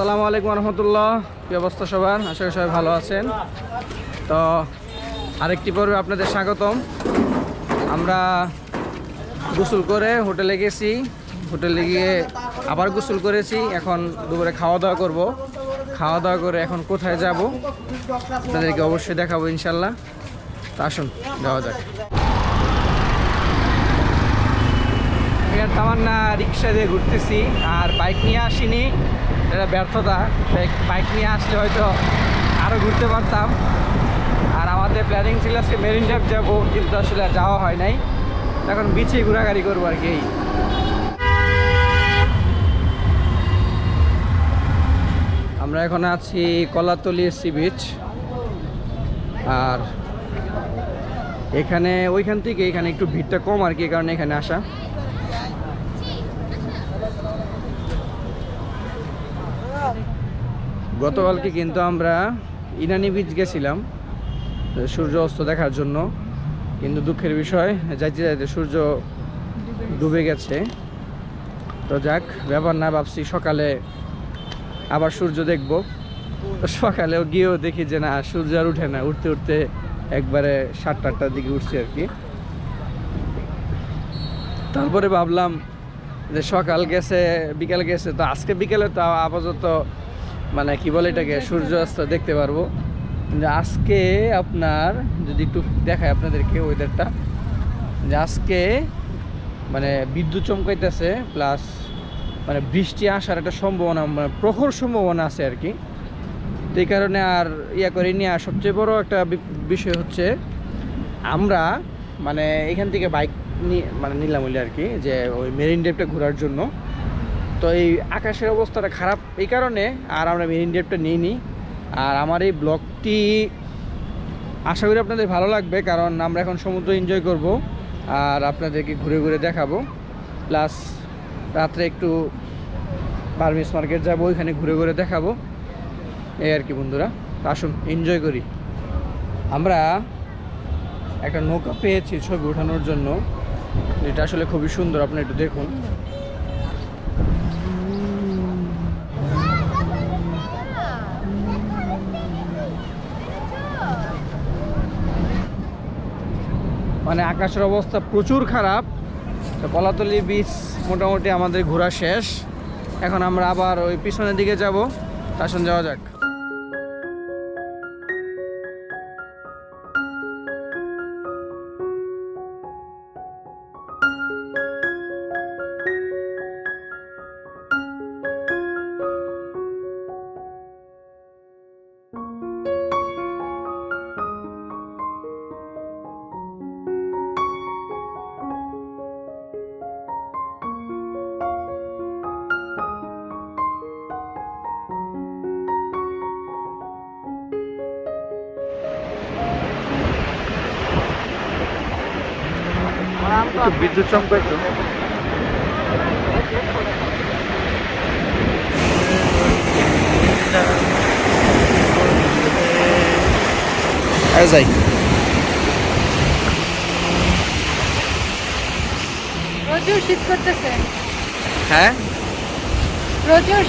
আসসালামু আলাইকুম রহমতুল্লাহ কি অবস্থা সবার? আশা করি সবাই ভালো আছেন। তো আরেকটি পর্বে আপনাদের স্বাগতম। আমরা গোসল করে হোটেলে গেছি। হোটেলে গিয়ে আবার গোসল করেছি। এখন দুপুরে খাওয়া দাওয়া করব। খাওয়া দাওয়া করে এখন কোথায় যাব আপনাদেরকে অবশ্যই দেখাবো ইনশাল্লাহ তা আসুন, যাওয়া যাক। তামান্না রিক্সা দিয়ে ঘুরতেছি। আর বাইক নিয়ে আসিনি। এটা ব্যর্থতা। বাইক- নিয়ে আসলে হয়তো আরও ঘুরতে পারতাম। আর আমাদের প্ল্যানিং ছিল আজকে মেরিন ড্রাইভ যাব, কিন্তু আসলে যাওয়া হয় নাই। এখন বিচে ঘোরাঘুরি করব আর কি এই। আমরা এখন আছি কলাতলি সি বিচ আর এখানে ওইখান থেকে এখানে একটু ভিড়টা কম আর কি কারণে এখানে আসা। গতকালকে কিন্তু আমরা ইনানি বিচ গেছিলাম সূর্য অস্ত দেখার জন্য। কিন্তু দুঃখের বিষয়, যাইতে যাইতে সূর্য ডুবে গেছে। তো যাক, ব্যাপার না, ভাবছি সকালে আবার সূর্য দেখব। সকালেও গিয়েও দেখি যে না, সূর্য আর উঠে না, উঠতে উঠতে একবারে সাতটা আটটার দিকে উঠছে আর কি। তারপরে ভাবলাম যে সকাল গেছে, বিকাল গেছে, তো আজকে বিকেলে তো আপাতত মানে কি বলে এটাকে, সূর্যাস্ত দেখতে পারব। আজকে আপনার, যদি একটু দেখায় আপনাদেরকে ওয়েদারটা যে আজকে মানে বিদ্যুৎ চমকাইতেছে প্লাস মানে বৃষ্টি আসার একটা সম্ভাবনা মানে প্রখর সম্ভাবনা আছে আর কি। এই কারণে আর ইয়া করিনি আর সবচেয়ে বড় একটা বিষয় হচ্ছে, আমরা মানে এখান থেকে বাইক নিয়ে মানে নিলাম আর কি, যে ওই মেরিন ড্রাইভটা ঘোরার জন্য। তো এই আকাশের অবস্থাটা খারাপ এই কারণে আর আমরা মেরিন ড্রাইভটা নিইনি। আর আমার এই ব্লগটি আশা করি আপনাদের ভালো লাগবে, কারণ আমরা এখন সমুদ্র এনজয় করব আর আপনাদেরকে ঘুরে ঘুরে দেখাবো। প্লাস রাত্রে একটু বার্মিস মার্কেট যাব, ওইখানে ঘুরে ঘুরে দেখাবো। এই আর কি বন্ধুরা আসুন এনজয় করি। আমরা একটা নৌকা পেয়েছি ছবি ওঠানোর জন্য। যেটা আসলে খুবই সুন্দর আপনি একটু দেখুন। মানে আকাশের অবস্থা প্রচুর খারাপ। তো কলাতলি বিচ মোটামুটি আমাদের ঘোরা শেষ। এখন আমরা আবার ওই পিছনের দিকে যাব। আসুন যাওয়া যাক। একটু বিদ্যুৎ চমকাই তো যাই। প্রচুর শীত করতেছে। হ্যাঁ?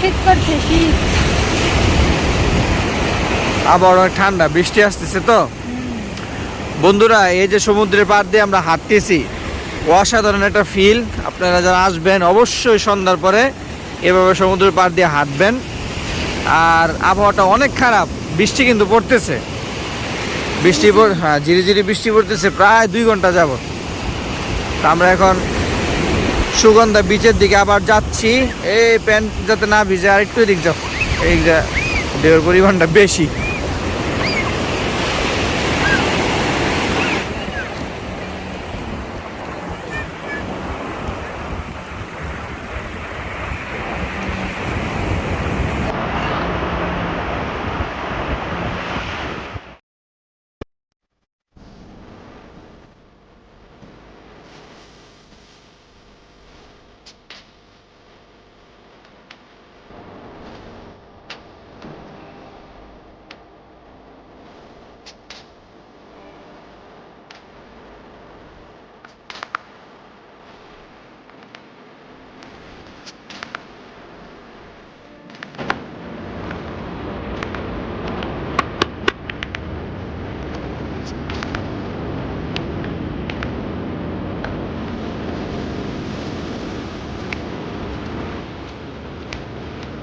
শীত করছে শীত। আবার অনেক ঠান্ডা বৃষ্টি আসতেছে তো। বন্ধুরা এই যে সমুদ্রের পাড় দিয়ে আমরা হাঁটতেছি অসাধারণ একটা ফিল আপনারা যারা আসবেন, অবশ্যই সন্ধ্যার পরে এভাবে সমুদ্রের পাড় দিয়ে হাঁটবেন। আর আবহাওয়াটা অনেক খারাপ, বৃষ্টি কিন্তু পড়তেছে। বৃষ্টি হ্যাঁ ঝিরি ঝিরি বৃষ্টি পড়তেছে প্রায় দুই ঘণ্টা যাব আমরা এখন সুগন্ধা বিচের দিকে আবার যাচ্ছি। এই প্যান্ট যাতে না ভিজে, আর একটু দিক যাও। এই ঢেউর পরিমাণটা বেশি।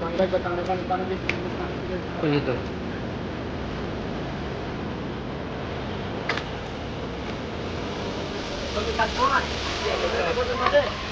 manggal batang depan depan ni. Apa itu? Tu. Kau tak kuat. Ya, kau.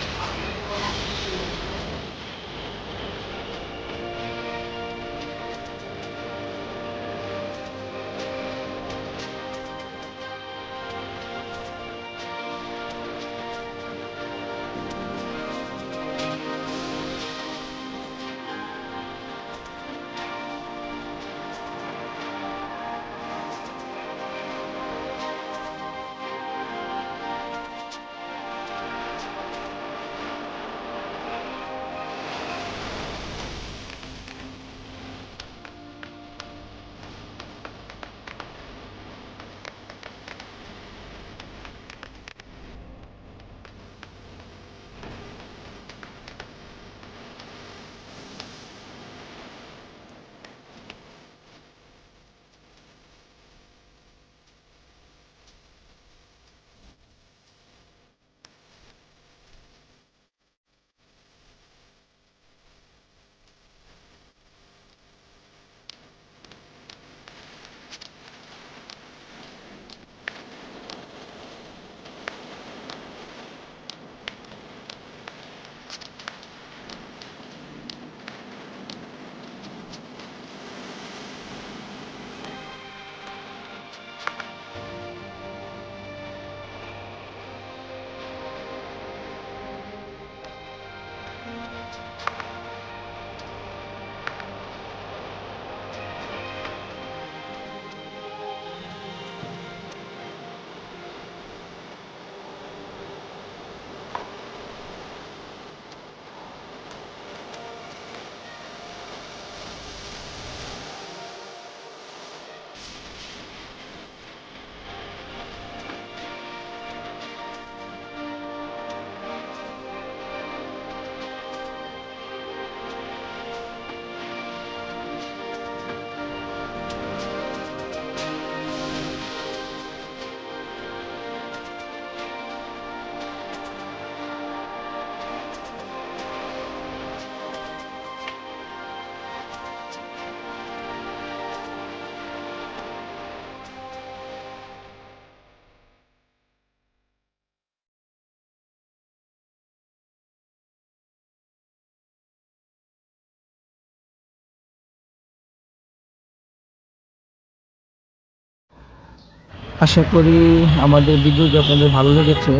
আশা করি আমাদের ভিডিওটি আপনাদের ভালো লেগেছে।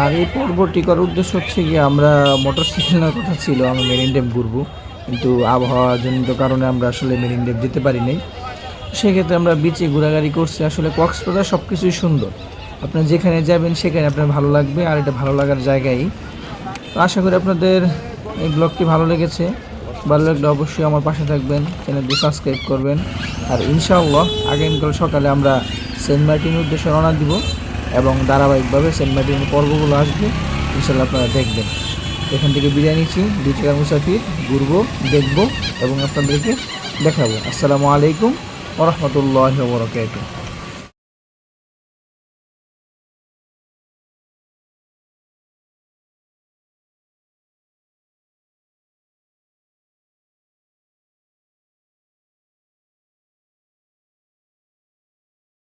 আর এই পর্বটি করার উদ্দেশ্য হচ্ছে কি আমরা মোটর সাইকেল নেওয়ার কথা ছিল, আমরা মেরিন ড্যাম ঘুরবো। কিন্তু আবহাওয়াজনিত কারণে আমরা আসলে মেরিন ড্যাম যেতে পারি নাই। সেক্ষেত্রে আমরা বিচে ঘোরাঘুরি করছি। আসলে কক্সবাজার সব কিছুই সুন্দর। আপনার যেখানে যাবেন সেখানে আপনার ভালো লাগবে, আর এটা ভালো লাগার জায়গায় তো আশা করি আপনাদের এই ব্লগটি ভালো লেগেছে। ভালো লাগলে অবশ্যই আমার পাশে থাকবেন চ্যানেলটি সাবস্ক্রাইব করবেন। আর ইনশাআল্লাহ, আগামীকাল সকালে আমরা সেন্ট মার্টিনের উদ্দেশ্যে রওনা দিব এবং ধারাবাহিকভাবে সেন্ট মার্টিনের পর্বগুলো আসবে। ইনশাল্লাহ আপনারা দেখবেন। এখান থেকে বিরিয়ানি নিচ্ছি। দুই টাকা মুসাফির, ঘুরব, দেখব এবং আপনাদেরকে দেখাবো। আসসালামু আলাইকুম ওরহমতুল্লাহ বরকাত